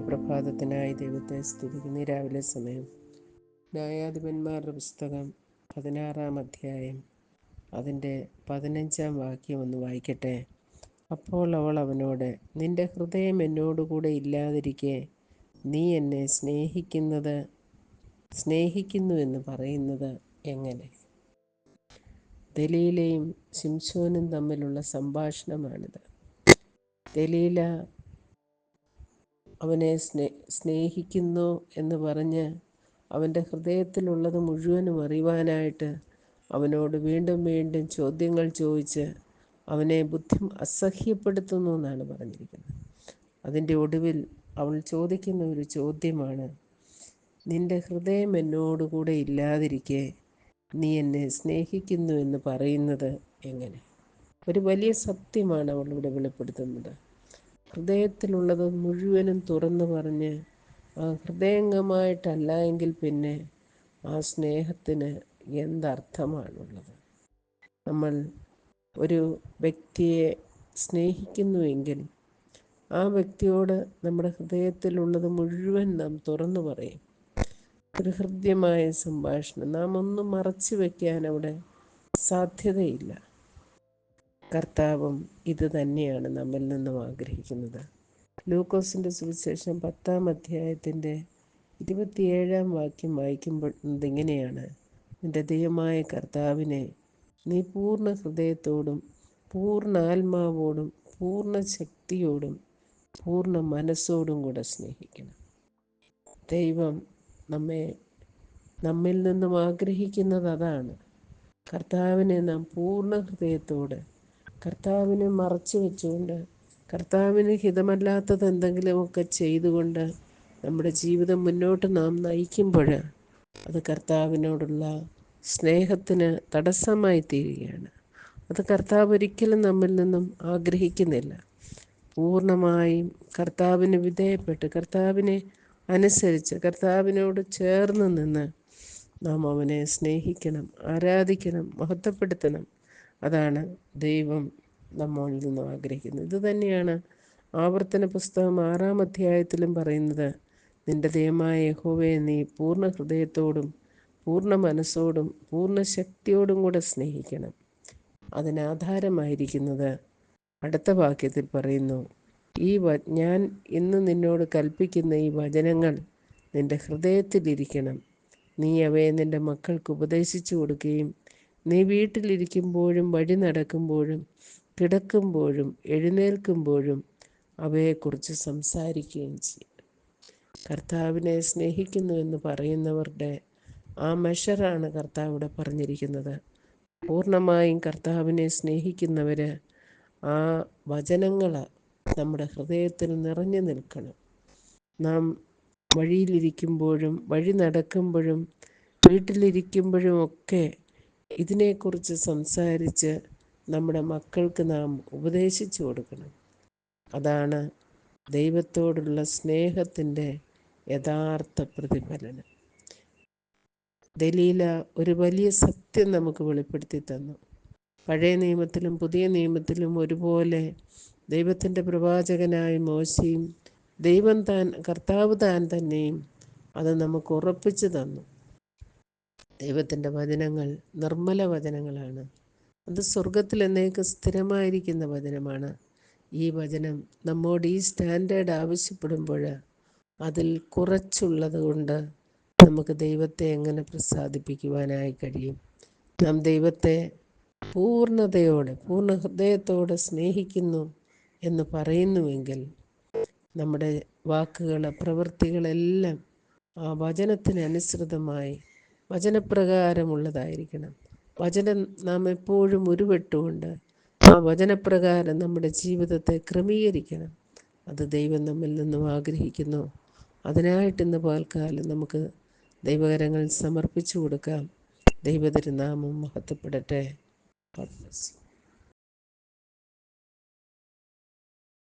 പ്രഭാതത്തിനായി ദൈവത്തെ സ്തുതിക്കുന്ന. രാവിലെ സമയം ന്യായാധിപന്മാരുടെ പുസ്തകം പതിനാറാം അധ്യായം. അതിന്റെ പതിനഞ്ചാം വാക്യം ഒന്ന് വായിക്കട്ടെ. അപ്പോൾ അവൾ അവനോട് നിന്റെ ഹൃദയം എന്നോടുകൂടെ ഇല്ലാതിരിക്കെ നീ എന്നെ സ്നേഹിക്കുന്നത് സ്നേഹിക്കുന്നുവെന്ന് പറയുന്നത് എങ്ങനെ? ദലീലയും ശിംശോനും തമ്മിലുള്ള സംഭാഷണമാണിത്. ദലീല അവനെ സ്നേ സ്നേഹിക്കുന്നു എന്ന് പറഞ്ഞ് അവന്റെ ഹൃദയത്തിലുള്ളത് മുഴുവനും അറിയുവാനായിട്ട് അവനോട് വീണ്ടും വീണ്ടും ചോദ്യങ്ങൾ ചോദിച്ച് അവനെ ബുദ്ധി അസഹ്യപ്പെടുത്തുന്നു എന്നാണ് പറഞ്ഞിരിക്കുന്നത്. അതിന്റെ ഒടുവിൽ അവൾ ചോദിക്കുന്ന ഒരു ചോദ്യമാണ് നിന്റെ ഹൃദയം എന്നോടുകൂടെ ഇല്ലാതിരിക്കെ നീ എന്നെ സ്നേഹിക്കുന്നു എന്ന് പറയുന്നത് എങ്ങനെ? ഒരു വലിയ സത്യമാണ് അവളിവിടെ വെളിപ്പെടുത്തുന്നത്. ഹൃദയത്തിലുള്ളത് മുഴുവനും തുറന്നു പറഞ്ഞ് ഹൃദയംഗമായിട്ടല്ല എങ്കിൽ പിന്നെ ആ സ്നേഹത്തിന് എന്തർത്ഥമാണുള്ളത്? നമ്മൾ ഒരു വ്യക്തിയെ സ്നേഹിക്കുന്നുവെങ്കിൽ ആ വ്യക്തിയോട് നമ്മുടെ ഹൃദയത്തിലുള്ളത് മുഴുവൻ നാം തുറന്നു പറയും. ഒരു ഹൃദ്യമായ സംഭാഷണം. നാം ഒന്നും മറച്ചു വയ്ക്കാൻ അവിടെ സാധ്യതയില്ല. കർത്താവും ഇത് തന്നെയാണ് നമ്മിൽ നിന്നും ആഗ്രഹിക്കുന്നത്. ലൂക്കോസിന്റെ സുവിശേഷം പത്താം അധ്യായത്തിന്റെ ഇരുപത്തിയേഴാം വാക്യം വായിക്കുമ്പോൾ ഇതിങ്ങനെയാണ്. നിന്റെ ദൈവമായ കർത്താവിനെ നീ പൂർണ ഹൃദയത്തോടും പൂർണ ആത്മാവോടും പൂർണ ശക്തിയോടും പൂർണ മനസ്സോടും കൂടെ സ്നേഹിക്കണം. ദൈവം നമ്മെ നമ്മിൽ നിന്നും ആഗ്രഹിക്കുന്നത് അതാണ്. കർത്താവിനെ നാം പൂർണ ഹൃദയത്തോടെ കർത്താവിനെ മറച്ചു വെച്ചുകൊണ്ട് കർത്താവിന് ഹിതമല്ലാത്തത് എന്തെങ്കിലുമൊക്കെ ചെയ്തുകൊണ്ട് നമ്മുടെ ജീവിതം മുന്നോട്ട് നാം നയിക്കുമ്പോൾ അത് കർത്താവിനോടുള്ള സ്നേഹത്തിന് തടസ്സമായി തീരുകയാണ്. അത് കർത്താവ് ഒരിക്കലും നമ്മിൽ നിന്നും ആഗ്രഹിക്കുന്നില്ല. പൂർണമായും കർത്താവിന് വിധേയപ്പെട്ട് കർത്താവിനെ അനുസരിച്ച് കർത്താവിനോട് ചേർന്ന് നിന്ന് നാം അവനെ സ്നേഹിക്കണം ആരാധിക്കണം മഹത്വപ്പെടുത്തണം. അതാണ് ദൈവം നമ്മളിൽ നിന്നും ആഗ്രഹിക്കുന്നത്. ഇതുതന്നെയാണ് ആവർത്തന പുസ്തകം ആറാം അധ്യായത്തിലും പറയുന്നത്. നിന്റെ ദൈവമായ യഹോവയെ നീ പൂർണ ഹൃദയത്തോടും പൂർണ മനസ്സോടും പൂർണ ശക്തിയോടും കൂടെ സ്നേഹിക്കണം. അതിനാധാരമായിരിക്കുന്നത് അടുത്ത വാക്യത്തിൽ പറയുന്നു ഈ വ ഞാൻ ഇന്ന് നിന്നോട് കൽപ്പിക്കുന്ന ഈ വചനങ്ങൾ നിന്റെ ഹൃദയത്തിലിരിക്കണം നീ അവയെ നിന്റെ മക്കൾക്ക് ഉപദേശിച്ചു കൊടുക്കുകയും നീ വീട്ടിലിരിക്കുമ്പോഴും വഴി നടക്കുമ്പോഴും കിടക്കുമ്പോഴും എഴുന്നേൽക്കുമ്പോഴും അവയെക്കുറിച്ച് സംസാരിക്കുകയും ചെയ്യും. കർത്താവിനെ സ്നേഹിക്കുന്നു എന്ന് പറയുന്നവരുടെ ആ മെഷറാണ് കർത്താവ് ഇവിടെ പറഞ്ഞിരിക്കുന്നത്. പൂർണമായും കർത്താവിനെ സ്നേഹിക്കുന്നവർ ആ വചനങ്ങൾ നമ്മുടെ ഹൃദയത്തിൽ നിറഞ്ഞു നിൽക്കണം. നാം വഴിയിലിരിക്കുമ്പോഴും വഴി നടക്കുമ്പോഴും വീട്ടിലിരിക്കുമ്പോഴും ഒക്കെ ഇതിനെക്കുറിച്ച് സംസാരിച്ച് നമ്മുടെ മക്കൾക്ക് നാം ഉപദേശിച്ചു കൊടുക്കണം. അതാണ് ദൈവത്തോടുള്ള സ്നേഹത്തിന്റെ യഥാർത്ഥ പ്രതിഫലനം. ദലീല ഒരു വലിയ സത്യം നമുക്ക് വെളിപ്പെടുത്തി തന്നു. പഴയ നിയമത്തിലും പുതിയ നിയമത്തിലും ഒരുപോലെ ദൈവത്തിന്റെ പ്രവാചകനായ മോശയും ദൈവം താൻ കർത്താവ് താൻ തന്നെയും അത് നമുക്ക് ഉറപ്പിച്ചു തന്നു. ദൈവത്തിന്റെ വചനങ്ങൾ നിർമ്മല വചനങ്ങളാണ്. അത് സ്വർഗത്തിൽ എന്നേക്ക് സ്ഥിരമായിരിക്കുന്ന വചനമാണ്. ഈ വചനം നമ്മോട് ഈ സ്റ്റാൻഡേർഡ് ആവശ്യപ്പെടുമ്പോൾ അതിൽ കുറച്ചുള്ളത് കൊണ്ട് നമുക്ക് ദൈവത്തെ എങ്ങനെ പ്രസാദിപ്പിക്കുവാനായി കഴിയും? നാം ദൈവത്തെ പൂർണതയോടെ പൂർണ ഹൃദയത്തോടെ സ്നേഹിക്കുന്നു എന്ന് പറയുന്നുവെങ്കിൽ നമ്മുടെ വാക്കുകൾ പ്രവൃത്തികളെല്ലാം ആ വചനത്തിനനുസൃതമായി വചനപ്രകാരമുള്ളതായിരിക്കണം. വചനം നാം എപ്പോഴും ഉരുവെട്ടുകൊണ്ട് ആ വചനപ്രകാരം നമ്മുടെ ജീവിതത്തെ ക്രമീകരിക്കണം. അത് ദൈവം നമ്മിൽ നിന്നും ആഗ്രഹിക്കുന്നു. അതിനായിട്ട് ഇന്ന് പാൽക്കാലം നമുക്ക് ദൈവകരങ്ങൾ സമർപ്പിച്ചു കൊടുക്കാം. ദൈവതിരുനാമം മഹത്വപ്പെടട്ടെ.